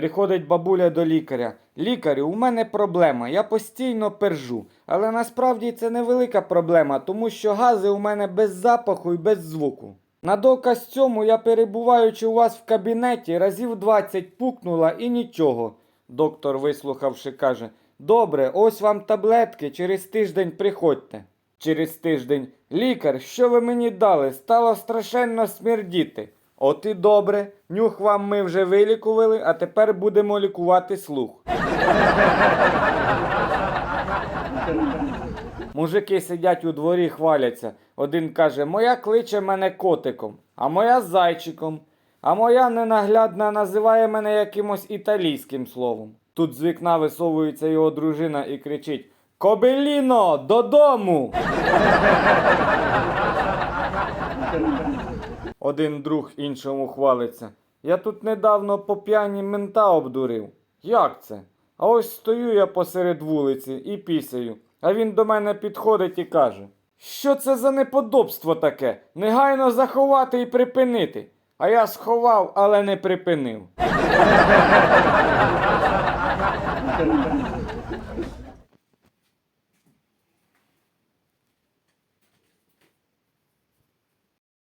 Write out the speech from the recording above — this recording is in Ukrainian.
Приходить бабуля до лікаря. Лікарю, у мене проблема, я постійно пержу. Але насправді це невелика проблема, тому що гази у мене без запаху і без звуку. На доказ цьому я, перебуваючи у вас в кабінеті, разів 20 пукнула і нічого. Доктор, вислухавши, каже: Добре, ось вам таблетки, через тиждень приходьте. Через тиждень. Лікар, що ви мені дали? Стало страшенно смердіти. От і добре. Нюх вам ми вже вилікували, а тепер будемо лікувати слух. Мужики сидять у дворі, хваляться. Один каже: Моя кличе мене котиком, а моя зайчиком, а моя ненаглядна називає мене якимось італійським словом. Тут з вікна висовується його дружина і кричить: Кобеліно, додому! Один друг іншому хвалиться. Я тут недавно по п'яні мента обдурив. Як це? А ось стою я посеред вулиці і пісяю, а він до мене підходить і каже: Що це за неподобство таке? Негайно заховати і припинити. А я сховав, але не припинив.